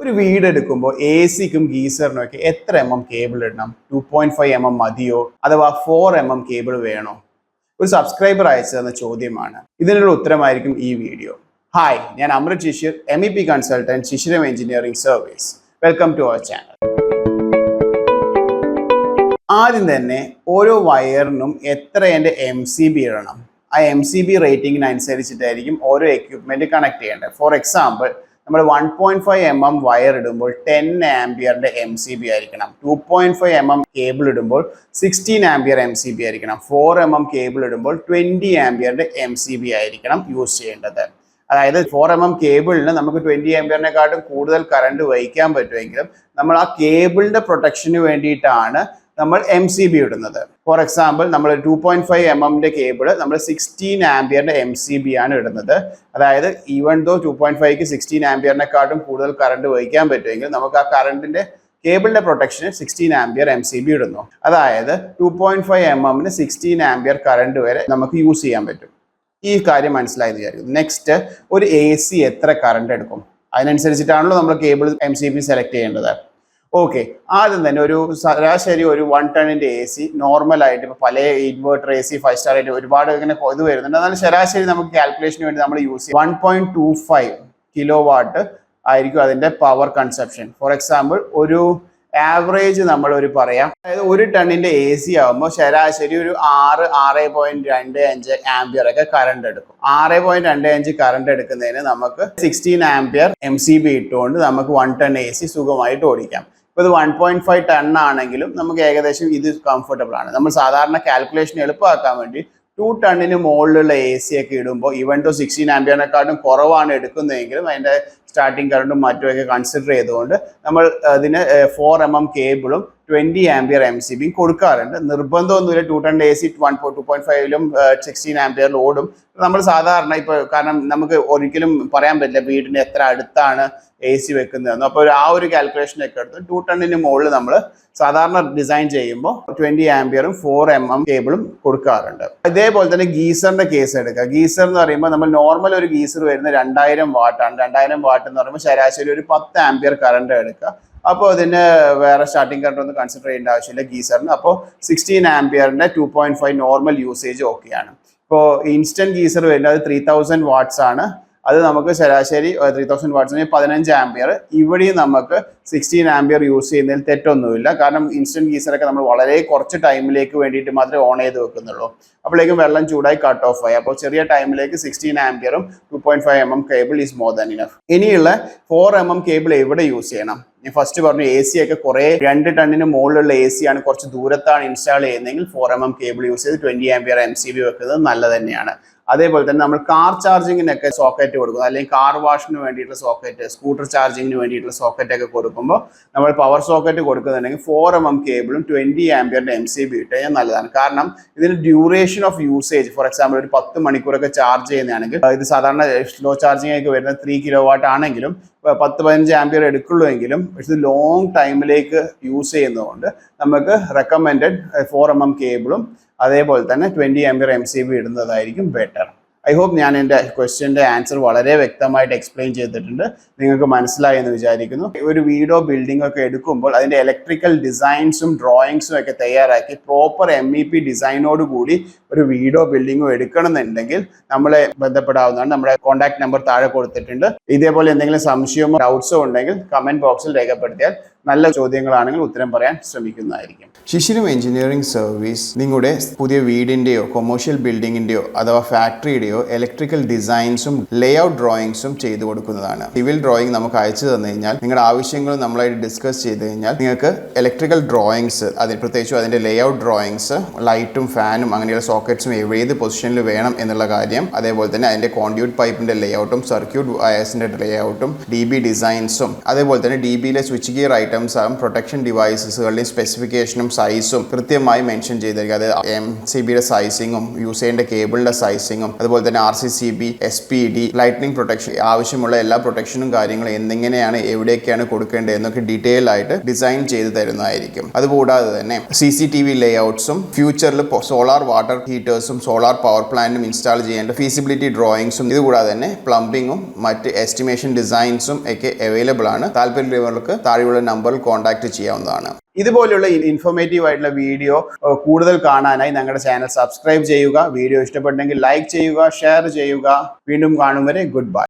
ഒരു വീട് എടുക്കുമ്പോൾ എ സിക്കും ഗീസറിനും ഒക്കെ എത്ര എം എം കേബിൾ ഇടണം? Two point five M M മതിയോ? അഥവാ ഫോർ എം എം കേബിൾ വേണോ? ഒരു സബ്സ്ക്രൈബർ അയച്ചു തന്ന ചോദ്യമാണ്. ഇതിനുള്ള ഉത്തരമായിരിക്കും ഈ വീഡിയോ. ഹായ് ഞാൻ Amrit Shishir M E P consultant Shishiram engineering service welcome to our channel ആദ്യം തന്നെ ഓരോ വയറിനും എത്ര എന്റെ എം സി ബി ഇടണം? ആ എം സി ബി റേറ്റിംഗിനനുസരിച്ചിട്ടായിരിക്കും ഓരോ എക്യുപ്മെന്റ് കണക്ട് ചെയ്യേണ്ടത്. ഫോർ എക്സാമ്പിൾ നമ്മൾ one point five M M wire ഇടുമ്പോൾ ടെൻ ആംബിയറിന്റെ എം സി ബി ആയിരിക്കണം. Two point five M M cable ഇടുമ്പോൾ sixteen ampere M C B ആയിരിക്കണം. ഫോർ എം എം കേബിൾ ഇടുമ്പോൾ ട്വന്റി ആംബിയറിന്റെ എം സി ബി ആയിരിക്കണം use ചെയ്യേണ്ടത്. അതായത് ഫോർ എം എം കേബിളിന് നമുക്ക് ട്വന്റി ആംബിയറിനെക്കാട്ടും കൂടുതൽ കറണ്ട് വഹിക്കാൻ പറ്റുമെങ്കിലും നമ്മൾ ആ കേബിളിന്റെ പ്രൊട്ടക്ഷന് വേണ്ടിയിട്ടാണ് നമ്മൾ എം സി ബി ഇടുന്നത്. ഫോർ എക്സാമ്പിൾ നമ്മൾ ടു പോയിന്റ് ഫൈവ് എം എമ്മിന്റെ കേബിൾ നമ്മൾ സിക്സ്റ്റീൻ ആംബിയറിന്റെ എം സി ബി ആണ് ഇടുന്നത്. അതായത് ഈവൻ ദോ ടു പോയിന്റ് ഫൈവ്ക്ക് സിക്സ്റ്റീൻ ആംബിയറിനെക്കാട്ടും കൂടുതൽ കറണ്ട് വഹിക്കാൻ പറ്റുമെങ്കിൽ നമുക്ക് ആ കറണ്ടിന്റെ കേബിളിന്റെ protection sixteen ampere M C B ഇടുന്നു. അതായത് ടു പോയിന്റ് ഫൈവ് എം എമ്മിന് സിക്സ്റ്റീൻ ആംബിയർ കറണ്ട് വരെ നമുക്ക് യൂസ് ചെയ്യാൻ പറ്റും. ഈ കാര്യം മനസ്സിലായെന്ന് വിചാരിക്കും നെക്സ്റ്റ് ഒരു എ സി എത്ര കറണ്ട് എടുക്കും? അതിനനുസരിച്ചിട്ടാണല്ലോ നമ്മൾ cable M C B select ചെയ്യേണ്ടത്. ഓക്കെ ആദ്യം തന്നെ ഒരു ശരാശരി ഒരു വൺ ടണിന്റെ എ സി നോർമൽ ആയിട്ട് ഇപ്പൊ പല inverter A C five star ആയിട്ട് ഒരുപാട് ഇങ്ങനെ ഇത് വരുന്നുണ്ട്. എന്നാലും ശരാശരി നമുക്ക് കാൽക്കുലേഷന് വേണ്ടി നമ്മൾ യൂസ് ചെയ്യും. One point two five kilowatt ആയിരിക്കും അതിന്റെ പവർ കൺസപ്ഷൻ ഫോർ എക്സാമ്പിൾ ഒരു ആവറേജ് നമ്മൾ ഒരു പറയാം. അതായത് ഒരു ടണ്ണിന്റെ എ സി ആകുമ്പോൾ ശരാശരി ഒരു ആറ് ആറ് പോയിന്റ് രണ്ട് അഞ്ച് ആംബിയർ ഒക്കെ കറണ്ട് എടുക്കും. ആറ് പോയിന്റ് രണ്ട് അഞ്ച് കറണ്ട് എടുക്കുന്നതിന് നമുക്ക് sixteen ampere M C B ഇട്ടുകൊണ്ട് നമുക്ക് വൺ ടൺ എ സി സുഖമായിട്ട് ഓടിക്കാം. ഇത് വൺ പോയിന്റ് ഫൈവ് ടൺ ആണെങ്കിലും നമുക്ക് ഏകദേശം ഇത് കംഫർട്ടബിൾ ആണ്. നമ്മൾ സാധാരണ കാൽക്കുലേഷൻ എളുപ്പമാക്കാൻ വേണ്ടി ടു ടണ്ണിന് മുകളിലുള്ള എ സി ഒക്കെ ഇടുമ്പോൾ ഇവൻ ടു സിക്സ്റ്റീൻ ആംബിയറിനെക്കാട്ടും കുറവാണ് എടുക്കുന്നതെങ്കിലും അതിന്റെ സ്റ്റാർട്ടിങ് കറണ്ടും മറ്റുമൊക്കെ കൺസിഡർ ചെയ്തുകൊണ്ട് നമ്മൾ അതിന് ഫോർ എം എം കേബിളും ട്വന്റി ആംബിയർ എം സി ബിയും കൊടുക്കാറുണ്ട്. നിർബന്ധമൊന്നുമില്ല. Two ten A C one four two point ഫൈവിലും sixteen ആംപിയറിൽ ഓടും നമ്മൾ സാധാരണ ഇപ്പോൾ കാരണം നമുക്ക് ഒരിക്കലും പറയാൻ പറ്റില്ല വീടിന് എത്ര അടുത്താണ് എ സി വെക്കുന്നതെന്ന് അപ്പോൾ ആ ഒരു കാൽക്കുലേഷൻ ഒക്കെ എടുത്ത് ടു ടെണ്ണിന് മുകളിൽ നമ്മൾ സാധാരണ ഡിസൈൻ ചെയ്യുമ്പോൾ ട്വന്റി ആംബിയറും ഫോർ എം എം കേബിളും കൊടുക്കാറുണ്ട്. ഇതേപോലെ തന്നെ ഗീസറിന്റെ കേസ് എടുക്കുക. ഗീസർ എന്ന് പറയുമ്പോൾ നമ്മൾ നോർമൽ ഒരു ഗീസർ വരുന്ന രണ്ടായിരം വാട്ടാണ് രണ്ടായിരം വാട്ട് എന്ന് പറയുമ്പോൾ ശരാശരി ഒരു പത്ത് ആംബിയർ കറണ്ട് എടുക്കുക. അപ്പോൾ അതിന് വേറെ സ്റ്റാർട്ടിംഗ് കറണ്ട് ഒന്നും കൺസിഡർ ചെയ്യേണ്ട ആവശ്യമില്ല ഗീസറിന്. അപ്പോൾ sixteen ആംപിയറിന്റെ two point five normal usage ഓക്കെയാണ് ഇപ്പോൾ ഇൻസ്റ്റന്റ് ഗീസർ വരുന്നത് ത്രീ തൗസൻഡ് വാട്ട്സ് ആണ്. അത് നമുക്ക് ശരാശരി ത്രീ തൗസൻഡ് വാട്ട്സിന് പതിനഞ്ച് ആംബിയർ ഇവിടെയും നമുക്ക് സിക്സ്റ്റീൻ ആംബിയർ യൂസ് ചെയ്യുന്നതിൽ തെറ്റൊന്നുമില്ല. കാരണം ഇൻസ്റ്റന്റ് ഗീസറൊക്കെ നമ്മൾ വളരെ കുറച്ച് ടൈമിലേക്ക് വേണ്ടിയിട്ട് മാത്രമേ ഓൺ ചെയ്ത് വെക്കുന്നുള്ളൂ. അപ്പോഴേക്കും വെള്ളം ചൂടായി കട്ട് ഓഫ് ആയി. അപ്പോൾ ചെറിയ ടൈമിലേക്ക് sixteen ആംബിയറും two point five M M cable is more than enough ഇനിയുള്ള ഫോർ എം എം കേബിൾ എവിടെ യൂസ് ചെയ്യണം? ഞാൻ ഫസ്റ്റ് പറഞ്ഞു എ സി ഒക്കെ കുറേ രണ്ട് ടണ്ണിന് മുകളിലുള്ള എ സി ആണ് കുറച്ച് ദൂരത്താണ് ഇൻസ്റ്റാൾ ചെയ്യുന്നതെങ്കിൽ four M M cable use ചെയ്ത് twenty ampere M C B വെക്കുന്നത് നല്ലത് തന്നെയാണ്. അതേപോലെ തന്നെ നമ്മൾ കാർ ചാർജിങ്ങിനൊക്കെ സോക്കറ്റ് കൊടുക്കും. അല്ലെങ്കിൽ കാർ വാഷിന് വേണ്ടിയിട്ടുള്ള സോക്കറ്റ് സ്കൂട്ടർ ചാർജിങ്ങിന് വേണ്ടിയിട്ടുള്ള സോക്കറ്റ് ഒക്കെ കൊടുക്കുമ്പോൾ നമ്മൾ പവർ സോക്കറ്റ് കൊടുക്കുന്നുണ്ടെങ്കിൽ ഫോർ എം എം കേബിളും ട്വന്റി ആംബിയറിന്റെ എം സി ബി ഇട്ട് നല്ലതാണ്. കാരണം ഇതിന് duration of usage for example ഒരു പത്ത് മണിക്കൂറൊക്കെ ചാർജ് ചെയ്യുന്നതാണെങ്കിൽ ഇത് സാധാരണ സ്ലോ ചാർജിങ് ഒക്കെ വരുന്നത് ത്രീ കിലോ വാട്ട് ആണെങ്കിലും പത്ത് പതിനഞ്ച് ആംബിയർ എടുക്കുള്ളൂ എങ്കിലും ഇത് ലോങ് ടൈമിലേക്ക് യൂസ് ചെയ്യുന്നതുകൊണ്ട് നമുക്ക് റെക്കമെൻഡഡ് ഫോർ എം എം കേബിളും അതേപോലെ തന്നെ twenty ampere M C B ഇടുന്നതായിരിക്കും ബെറ്റർ ഐ ഹോപ്പ് ഞാൻ എന്റെ ക്വസ്റ്റ്യന്റെ ആൻസർ വളരെ വ്യക്തമായിട്ട് എക്സ്പ്ലെയിൻ ചെയ്തിട്ടുണ്ട്. നിങ്ങൾക്ക് മനസ്സിലായി എന്ന് വിചാരിക്കുന്നു. ഒരു വീടോ ബിൽഡിംഗ് ഒക്കെ എടുക്കുമ്പോൾ അതിന്റെ ഇലക്ട്രിക്കൽ ഡിസൈൻസും ഡ്രോയിങ്സും ഒക്കെ തയ്യാറാക്കി പ്രോപ്പർ എം ഇ പി ഡിസൈനോട് കൂടി ഒരു വീടോ ബിൽഡിങ്ങോ എടുക്കണമെന്നുണ്ടെങ്കിൽ നമ്മളെ ബന്ധപ്പെടാവുന്നതാണ്. നമ്മുടെ കോൺടാക്ട് നമ്പർ താഴെ കൊടുത്തിട്ടുണ്ട്. ഇതേപോലെ എന്തെങ്കിലും സംശയമോ ഡൗട്ട്സോ ഉണ്ടെങ്കിൽ കമന്റ് ബോക്സിൽ രേഖപ്പെടുത്തിയാൽ നല്ല ചോദ്യങ്ങളാണെങ്കിൽ ഉത്തരം പറയാൻ ശ്രമിക്കുന്നതായിരിക്കും. ശിശിരും എഞ്ചിനീയറിംഗ് സർവീസ് നിങ്ങളുടെ പുതിയ വീടിന്റെയോ കൊമേഴ്ഷ്യൽ ബിൽഡിങ്ങിന്റെയോ അഥവാ ഫാക്ടറിയുടെയോ ഇലക്ട്രിക്കൽ ഡിസൈൻസും ലേഔട്ട് ഡ്രോയിങ്സും ചെയ്തു കൊടുക്കുന്നതാണ്. സിവിൽ ഡ്രോയിങ് നമുക്ക് അയച്ചു തന്നു കഴിഞ്ഞാൽ നിങ്ങളുടെ ആവശ്യങ്ങൾ നമ്മളായിട്ട് ഡിസ്കസ് ചെയ്ത് കഴിഞ്ഞാൽ നിങ്ങൾക്ക് ഇലക്ട്രിക്കൽ ഡ്രോയിങ്സ് അതിൽ പ്രത്യേകിച്ചും അതിന്റെ ലേഔട്ട് ഡ്രോയിങ്സ് ലൈറ്റും ഫാനും അങ്ങനെയുള്ള സോക്കറ്റ്സും ഏത് പൊസിഷനിൽ വേണം എന്നുള്ള കാര്യം അതേപോലെ തന്നെ അതിന്റെ കോൺഡ്യൂട്ട് പൈപ്പിന്റെ ലേഔട്ടും സർക്യൂട്ട് വയേഴ്സിന്റെ ലേഔട്ടും ഡി ബി ഡിസൈൻസും അതേപോലെ തന്നെ ഡി ബിയിലെ സ്വിച്ച് ഗിയർ ഐറ്റംസ് പ്രൊട്ടക്ഷൻ ഡിവൈസുകളുടെയും സ്പെസിഫിക്കേഷനും സൈസും കൃത്യമായി മെൻഷൻ ചെയ്തിരിക്കുക അതായത് എം സി ബിയുടെ സൈസിങ്ങും യൂസ് ചെയ്യേണ്ട കേബിളിന്റെ സൈസിങ്ങും അതുപോലെ തന്നെ R C C B S P D lightning protection ആവശ്യമുള്ള എല്ലാ പ്രൊട്ടക്ഷനും കാര്യങ്ങളും എന്തെങ്ങനെയാണ് എവിടെയൊക്കെയാണ് കൊടുക്കേണ്ടത് എന്നൊക്കെ ഡീറ്റെയിൽ ആയിട്ട് ഡിസൈൻ ചെയ്ത് തരുന്നതായിരിക്കും. അതുകൂടാതെ തന്നെ സി സി ടി വി ലേഔട്ട്സും ഫ്യൂച്ചറിൽ സോളാർ വാട്ടർ ഹീറ്റേഴ്സും സോളാർ പവർ പ്ലാന്റും ഇൻസ്റ്റാൾ ചെയ്യേണ്ട ഫീസിബിലിറ്റി ഡ്രോയിങ്സും ഇതുകൂടാതെ തന്നെ പ്ലംബിങ്ങും മറ്റ് എസ്റ്റിമേഷൻ ഡിസൈൻസും ഒക്കെ അവൈലബിൾ ആണ്. താല്പര്യമുള്ളവർക്ക് താഴെയുള്ള നമ്പറിൽ കോൺടാക്ട് ചെയ്യാവുന്നതാണ്. ഇതുപോലുള്ള ഇൻഫോർമേറ്റീവ് ആയിട്ടുള്ള വീഡിയോ കൂടുതൽ കാണാനായി ഞങ്ങളുടെ ചാനൽ സബ്സ്ക്രൈബ് ചെയ്യുക. വീഡിയോ ഇഷ്ടപ്പെട്ടെങ്കിൽ ലൈക്ക് ചെയ്യുക ഷെയർ ചെയ്യുക. വീണ്ടും കാണും വരെ ഗുഡ് ബൈ